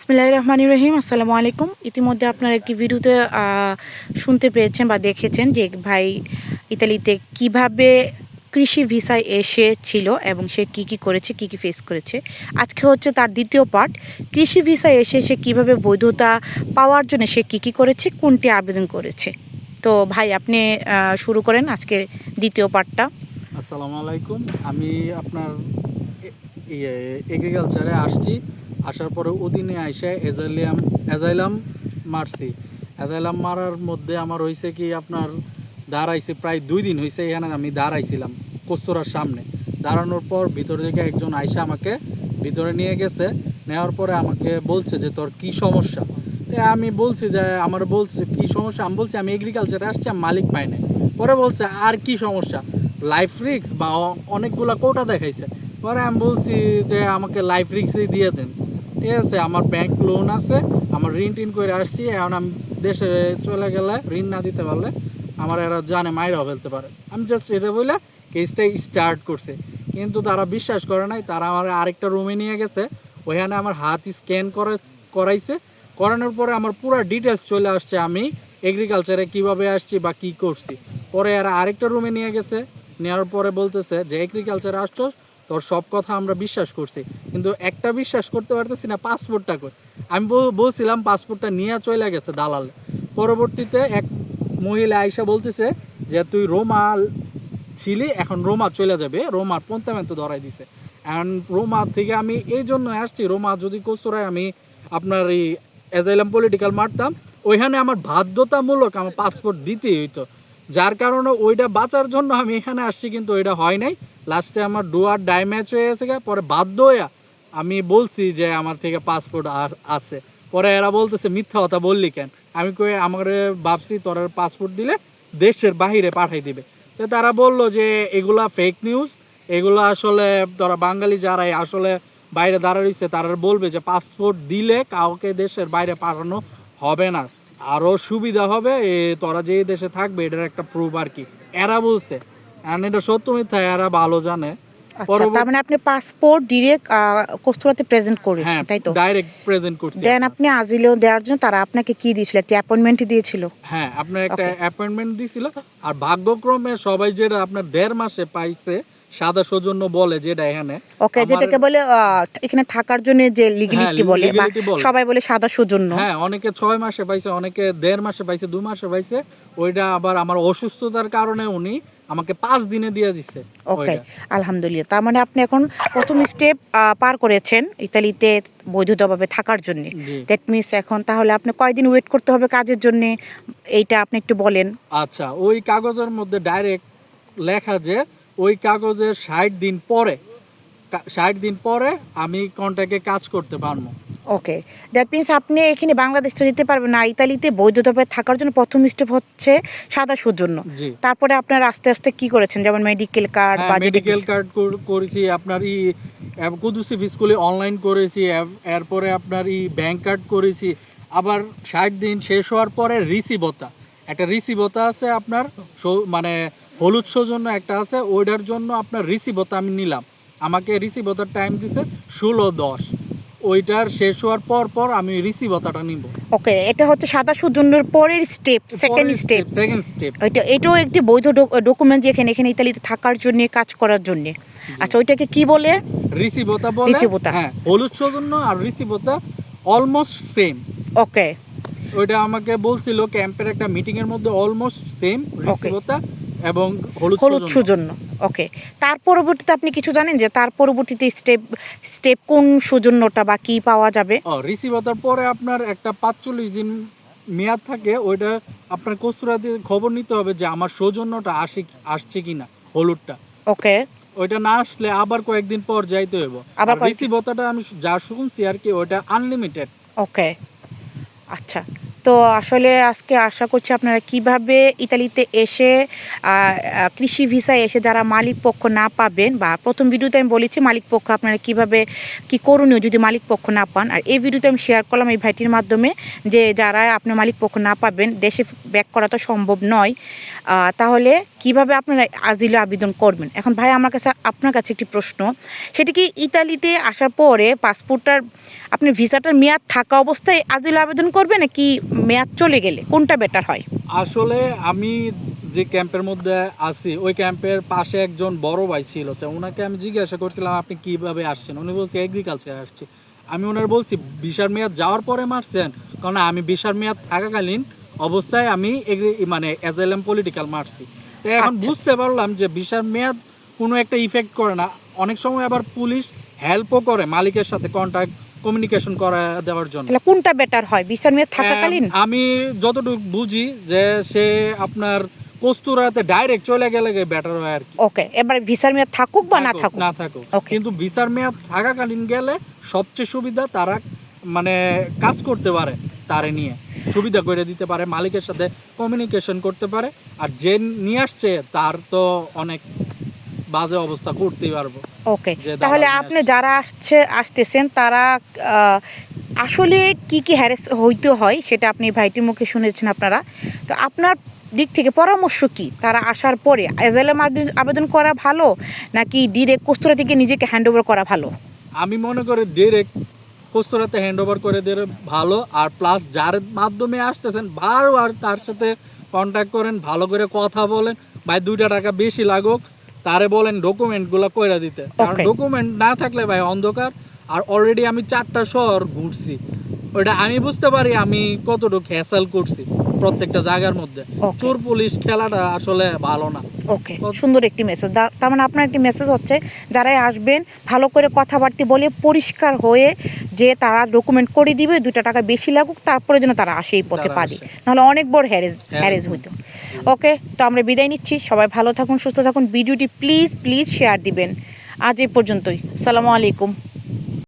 বিসমিল্লাহ রহমান রহিম আসসালামু আলাইকুম ইতিমধ্যে আপনারা একটি ভিডিওতে শুনতে পেয়েছেন বা দেখেছেন যে ভাই ইতালিতে কীভাবে কৃষি ভিসায় এসেছিল এবং সে কি কি করেছে, কি কি ফেস করেছে। আজকে হচ্ছে তার দ্বিতীয় পার্ট কৃষি ভিসায় এসে সে কীভাবে বৈধতা পাওয়ার জন্য সে কি কি করেছে, কোনটি আবেদন করেছে। তো ভাই, আপনি শুরু করেন আজকে দ্বিতীয় পার্টটা আসসালামু আলাইকুম। আমি আপনার ইয়ে এগ্রিকালচারে আসছি। আসার পরে অধীনে আইসে এজাইলাম এজাইলাম মারছি। এজাইলাম মারার মধ্যে আমার হয়েছে কি আপনার দাঁড়াইছে প্রায় দুই দিন হয়েছে এখানে আমি দাঁড়াইছিলাম কস্তুরার সামনে। দাঁড়ানোর পর ভিতর থেকে একজন আইসা আমাকে ভিতরে নিয়ে গেছে, নেওয়ার পরে আমাকে বলছে যে, তোর কি সমস্যা? আমি বলছি যে, আমার বলছে, কি সমস্যা? আমি বলছি, আমি এগ্রিকালচারে আসছি, আমি মালিক পাই নাই। পরে বলছে, আর কি সমস্যা? লাইফ রিক্স বা অনেকগুলা কোটা দেখাইছে। পরে আমি বলছি যে, আমাকে লাইফ রিক্সই দিয়ে দেন। ঠিক আছে, আমার ব্যাংক লোন আছে, আমার ঋণ টিন করে আসছি, এখন আমি দেশে চলে গেলে ঋণ না দিতে পারলে আমার এরা জানে, মাইরাও ফেলতে পারে। আমি জাস্ট এটা বলে কেসটাই স্টার্ট করছে। কিন্তু তারা বিশ্বাস করে নাই, তারা আমার আরেকটা রুমে নিয়ে গেছে, ওইখানে আমার হাত স্ক্যান করে, করাইছে, করানোর পরে আমার পুরো ডিটেলস চলে আসছে আমি এগ্রিকালচারে কীভাবে আসছি বা কি করছি। পরে এরা আরেকটা রুমে নিয়ে গেছে, নেওয়ার পরে বলতেছে যে এগ্রিকালচারে আসছো তোর সব কথা আমরা বিশ্বাস করছি, কিন্তু একটা বিশ্বাস করতে পারতেছি না পাসপোর্টটা কই। আমি বলছিলাম পাসপোর্টটা নিয়ে চলে গেছে দালালে। পরবর্তীতে এক মহিলা আইসা বলতেছে যে, তুই রোমা ছিলি, এখন রোমা চলে যাবে। রোমার পন্তামেন্ট ধরাই দিছে। এখন রোমা থেকে আমি এই জন্য আসছি, রোমা যদি কস্তরায় আমি আপনার এই অ্যাজাইলাম পলিটিক্যাল মারতাম, ওইখানে আমার বাধ্যতামূলক আমার পাসপোর্ট দিতেই হইতো। যার কারণে ওইটা বাঁচার জন্য আমি এখানে আসছি, কিন্তু ওইটা হয় নাই। লাস্টে আমার ডুয়ার ডাই ম্যাচ হয়ে গেছে পরে বাধ্য হইয়া আমি বলছি যে আমার থেকে পাসপোর্ট আছে। পরে এরা বলতেছে, মিথ্যা কথা বললি কেন? আমি কই, আমার ভাবছি তোর পাসপোর্ট দিলে দেশের বাহিরে পাঠাই দিবে। তো তারা বলল যে, এগুলা ফেক নিউজ এগুলো আসলে তোরা বাঙালি যারাই আসলে বাইরে দাঁড়াইছে তারা বলবে যে পাসপোর্ট দিলে কাউকে দেশের বাইরে পাঠানো হবে না। আরও সুবিধা হবে তোরা যে দেশে থাকবে, এটার একটা প্রুফ আর কি। এরা বলছে And এটা সত্য মিথ্যা এরা ভালো জানে। আচ্ছা তার মানে আপনি পাসপোর্ট ডিরেক্ট কস্তুরাতে প্রেজেন্ট হ্যাঁ করেছেন তাই তো? ডাইরেক্ট প্রেজেন্ট করছি দেন আপনি আজিলেও দেওয়ার জন্য তারা আপনাকে কি দিয়েছিল? একটা অ্যাপয়েন্টমেন্টই দিয়েছিল? হ্যাঁ আপনার একটা অ্যাপয়েন্টমেন্ট দিয়েছিল আর ভাগ্যক্রমে সবাই যেটা আপনার দেড় মাসে পাইছে সাদা সৌজন্য বলে যেটা এখানে। ওকে যেটাকে বলে এখানে থাকার জন্য যে লিগেলিটি বলে বা। সবাই বলে সাদা সৌজন্য। হ্যাঁ অনেকে ছয় মাসে পাইছে অনেকে দেড় মাসে পাইছে দু মাসে পাইছে। ওইটা আবার আমার অসুস্থতার কারণে উনি আমাকে পাঁচ দিনে দিয়ে দিচ্ছে ওকে আলহামদুলিল্লাহ। তার মানে আপনি এখন প্রথম স্টেপ পার করেছেন ইতালিতে বৈধতাভাবে থাকার জন্য। দ্যাট মিনস এখন তাহলে আপনি কয়দিন ওয়েট করতে হবে কাজের জন্য? এইটা আপনি একটু বলেন। আচ্ছা ওই কাগজের মধ্যে ডাইরেক্ট লেখা যে ওই কাগজের ষাট দিন পরে ষাট দিন পরে আমি কন্ট্রাক্টে কাজ করতে পারব। ওকে দ্যাট মিনস আপনি এখানে বাংলাদেশ তো যেতে পারবেন না ইতালিতে বৈধতাভাবে থাকার জন্য প্রথম স্টেপ হচ্ছে সাদা সৌজন্য তারপরে আপনার আস্তে আস্তে কি করেছেন? যেমন মেডিকেল কার্ড মেডিকেল কার্ড করেছি আপনার ই কুদুসি স্কুলে অনলাইন করেছি এরপরে আপনার ই ব্যাংক কার্ড করেছি। আবার ষাট দিন শেষ হওয়ার পরে রিসিভতা একটা রিসিভতা আছে আপনার মানে হলুদ সৌজন্য একটা আছে ওইটার জন্য আপনার রিসিভতা আমি নিলাম। আমাকে রিসিভতার টাইম দিছে ষোলো দশ। ওইটার শেষ হওয়ার পর পর আমি রিসিভতাটা নিব। ওকে এটা হচ্ছে সাদা সৌজন্যের পরের step second step second step এটা এটাও একটি বৈধ ডকুমেন্ট যেখানে এখানে ইতালিতে থাকার জন্য কাজ করার জন্য। আচ্ছা ওইটাকে কি বলে? রিসিভতা বলে রিসিভতা। হ্যাঁ হলুদ সৌজন্য আর রিসিভতা অলমোস্ট সেম ওকে ওইটা আমাকে বলছিল ক্যাম্পের একটা মিটিং এর মধ্যে অলমোস্ট সেম রিসিভতা এবং হলুদ সৌজন্য। ওকে তার পরবর্তীতে আপনি কিছু জানেন যে তার পরবর্তীতে স্টেপ স্টেপ কোন সৌজন্যটা বা কি পাওয়া যাবে? ও রিসিভতার পরে আপনার একটা পাঁচচল্লিশ দিন মেয়াদ থাকে ওইটা আপনার কস্তুরা দিয়ে খবর নিতে হবে যে আমার সৌজন্যটা আসে আসছে কিনা হলুদটা। ওকে ওইটা না আসলে আবার কয়েকদিন পর যাইতে হইব। আবার রিসিভতাটা আমি যা শুনছি আর কি ওইটা আনলিমিটেড ওকে আচ্ছা। তো আসলে আজকে আশা করছি আপনারা কীভাবে ইতালিতে এসে কৃষি ভিসায় এসে যারা মালিক পক্ষ না পাবেন বা প্রথম ভিডিওতে আমি বলেছি মালিক পক্ষ আপনারা কীভাবে, কি করণীয় যদি মালিক পক্ষ না পান। আর এই ভিডিওতে আমি শেয়ার করলাম এই ভাইটির মাধ্যমে যে যারা আপনার মালিক পক্ষ না পাবেন, দেশে ব্যাক করা তো সম্ভব নয়। তাহলে কীভাবে আপনারা আজিলে আবেদন করবেন? এখন ভাই, আমার কাছে, আপনার কাছে একটি প্রশ্ন। সেটি কি ইতালিতে আসার পরে পাসপোর্টটার আপনি ভিসাটার মেয়াদ থাকা অবস্থায় আজিল আবেদন করবে নাকি মেয়াদ চলে গেলে? কোনটা বেটার হয়? আসলে আমি যে ক্যাম্পের মধ্যে আছি ওই ক্যাম্পের পাশে একজন বড় ভাই ছিল তো ওনাকে আমি জিজ্ঞাসা করছিলাম আপনি কীভাবে আসছেন? উনি বলছে এগ্রিকালচার আসছে। আমি ওনার বলছি বিশার মেয়াদ যাওয়ার পরে মারছেন? কারণ আমি বিশার মেয়াদ থাকাকালীন অবস্থায় আমি মানে অ্যাজাইলাম পলিটিক্যাল মারছি। এখন আচ্ছা। বুঝতে পারলাম যে বিশার মেয়াদ কোনো একটা ইফেক্ট করে না। অনেক সময় আবার পুলিশ হেল্পও করে মালিকের সাথে কন্ট্যাক্ট কমিউনিকেশন করা দেওয়ার জন্য। তাহলে কোনটা বেটার হয়? মেয়াদ থাকাকালীন? আমি যতটুকু বুঝি যে সে আপনার কস্তুরাতে ডাইরেক্ট চলে গেলে বেটার হয় আর কি। ওকে এবার ভিসার মেয়াদ থাকুক বা না থাকুক না থাকুক. কিন্তু ভিসার মেয়াদ থাকাকালীন গেলে সবচেয়ে সুবিধা তারা মানে কাজ করতে পারে তারে নিয়ে। সুবিধা করে দিতে পারে মালিকের সাথে কমিউনিকেশন করতে পারে। আর যে নিয়ে আসছে তার তো অনেক বাজে অবস্থা করতেই পারব। ওকে তাহলে আপনি যারা আসছে আসতেছেন তারা আসলে কি কি হ্যারেস হইতে হয় সেটা আপনি ভাইটির মুখে শুনেছেন আপনারা। তো আপনার দিক থেকে পরামর্শ কি? তারা আসার পরে এজাইলাম আবেদন করা ভালো? নাকি ডিরেক্ট কস্তুরা থেকে নিজেকে হ্যান্ড ওভার করা ভালো? আমি মনে করি ডিরেক্ট কস্তুরাতে হ্যান্ড ওভার করে দিলে ভালো আর প্লাস যার মাধ্যমে আসতেছেন বারবার তার সাথে কন্ট্যাক্ট করেন ভালো করে কথা বলেন। ভাই দুইটা টাকা বেশি লাগুক তারে বলেন ডকুমেন্টগুলো কইরা দিতে। কারণ ডকুমেন্ট না থাকলে ভাই অন্ধকার আর অলরেডি আমি চারটা শহর ঘুরছি। ওইটা আমি বুঝতে পারি আমি কতটুকু হ্যাসেল করছি প্রত্যেকটা জায়গার মধ্যে। চোর পুলিশ খেলাটা আসলে ভালো না। ওকে সুন্দর একটি মেসেজ তার মানে আপনার একটি মেসেজ হচ্ছে যারাই আসবেন ভালো করে কথাবার্তা বলে পরিষ্কার হয়ে যে তারা ডকুমেন্ট করে দিবে দুটা টাকা বেশি লাগুক তারপরে যেন তারা আসে এই পথে পা পারে নাহলে অনেক বড় হ্যারেজ হ্যারেজ হ্যারেজ হইতো। ওকে তো আমরা বিদায় নিচ্ছি। সবাই ভালো থাকুন সুস্থ থাকুন। ভিডিওটি প্লিজ প্লিজ শেয়ার দিবেন। আজ এই পর্যন্তই। সালামু আলাইকুম।